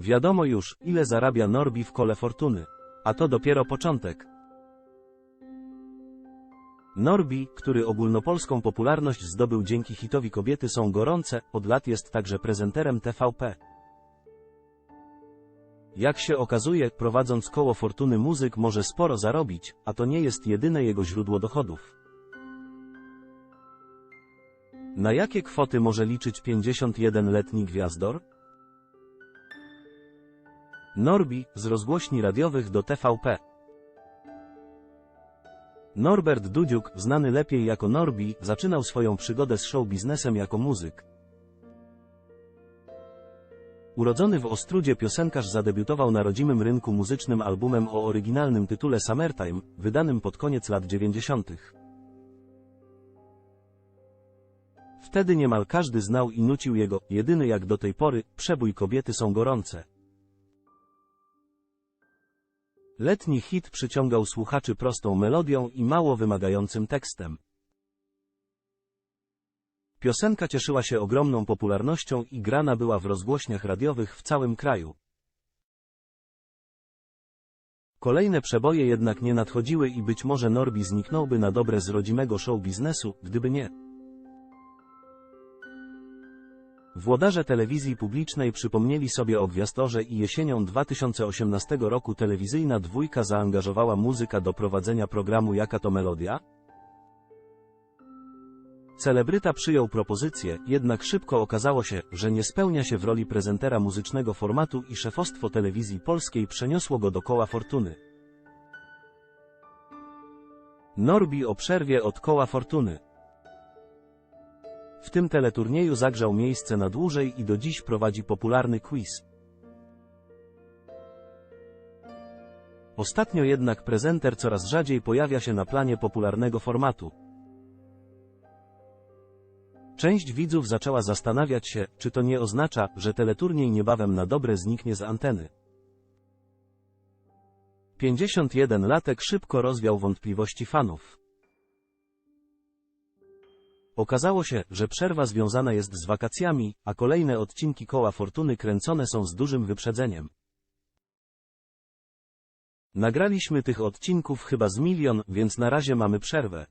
Wiadomo już, ile zarabia Norbi w kole fortuny. A to dopiero początek. Norbi, który ogólnopolską popularność zdobył dzięki hitowi Kobiety są gorące, od lat jest także prezenterem TVP. Jak się okazuje, prowadząc koło fortuny muzyk może sporo zarobić, a to nie jest jedyne jego źródło dochodów. Na jakie kwoty może liczyć 51-letni gwiazdor? Norbi, z rozgłośni radiowych do TVP. Norbert Dudziuk, znany lepiej jako Norbi, zaczynał swoją przygodę z show biznesem jako muzyk. Urodzony w Ostrudzie piosenkarz zadebiutował na rodzimym rynku muzycznym albumem o oryginalnym tytule Summertime, wydanym pod koniec lat 90. Wtedy niemal każdy znał i nucił jego, jedyny jak do tej pory, przebój kobiety są gorące. Letni hit przyciągał słuchaczy prostą melodią i mało wymagającym tekstem. Piosenka cieszyła się ogromną popularnością i grana była w rozgłośniach radiowych w całym kraju. Kolejne przeboje jednak nie nadchodziły i być może Norbi zniknąłby na dobre z rodzimego show biznesu, gdyby nie. Włodarze telewizji publicznej przypomnieli sobie o gwiazdorze i jesienią 2018 roku telewizyjna dwójka zaangażowała muzyka do prowadzenia programu Jaka to Melodia? Celebryta przyjął propozycję, jednak szybko okazało się, że nie spełnia się w roli prezentera muzycznego formatu i szefostwo telewizji polskiej przeniosło go do koła fortuny. Norbi o przerwie od koła fortuny. W tym teleturnieju zagrzał miejsce na dłużej i do dziś prowadzi popularny quiz. Ostatnio jednak prezenter coraz rzadziej pojawia się na planie popularnego formatu. Część widzów zaczęła zastanawiać się, czy to nie oznacza, że teleturniej niebawem na dobre zniknie z anteny. 51-latek szybko rozwiał wątpliwości fanów. Okazało się, że przerwa związana jest z wakacjami, a kolejne odcinki koła fortuny kręcone są z dużym wyprzedzeniem. Nagraliśmy tych odcinków chyba z milion, więc na razie mamy przerwę.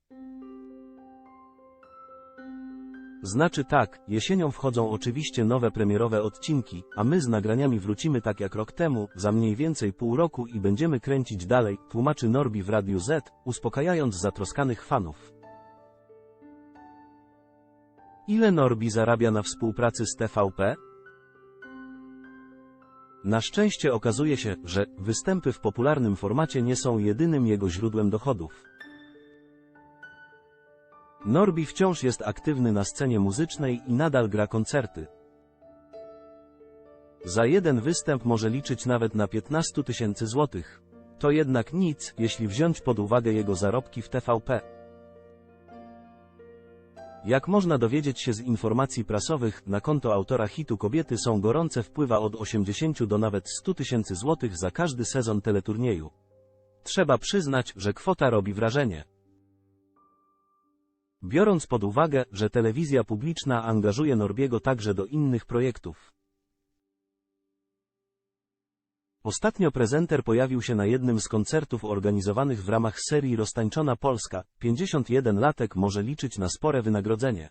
Znaczy tak, jesienią wchodzą oczywiście nowe premierowe odcinki, a my z nagraniami wrócimy tak jak rok temu, za mniej więcej pół roku i będziemy kręcić dalej, tłumaczy Norbi w Radiu Z, uspokajając zatroskanych fanów. Ile Norbi zarabia na współpracy z TVP? Na szczęście okazuje się, że występy w popularnym formacie nie są jedynym jego źródłem dochodów. Norbi wciąż jest aktywny na scenie muzycznej i nadal gra koncerty. Za jeden występ może liczyć nawet na 15 tysięcy złotych. To jednak nic, jeśli wziąć pod uwagę jego zarobki w TVP. Jak można dowiedzieć się z informacji prasowych, na konto autora hitu Kobiety są gorące wpływa od 80 do nawet 100 tysięcy złotych za każdy sezon teleturnieju. Trzeba przyznać, że kwota robi wrażenie. Biorąc pod uwagę, że telewizja publiczna angażuje Norbiego także do innych projektów. Ostatnio prezenter pojawił się na jednym z koncertów organizowanych w ramach serii Roztańczona Polska. 51 latek może liczyć na spore wynagrodzenie.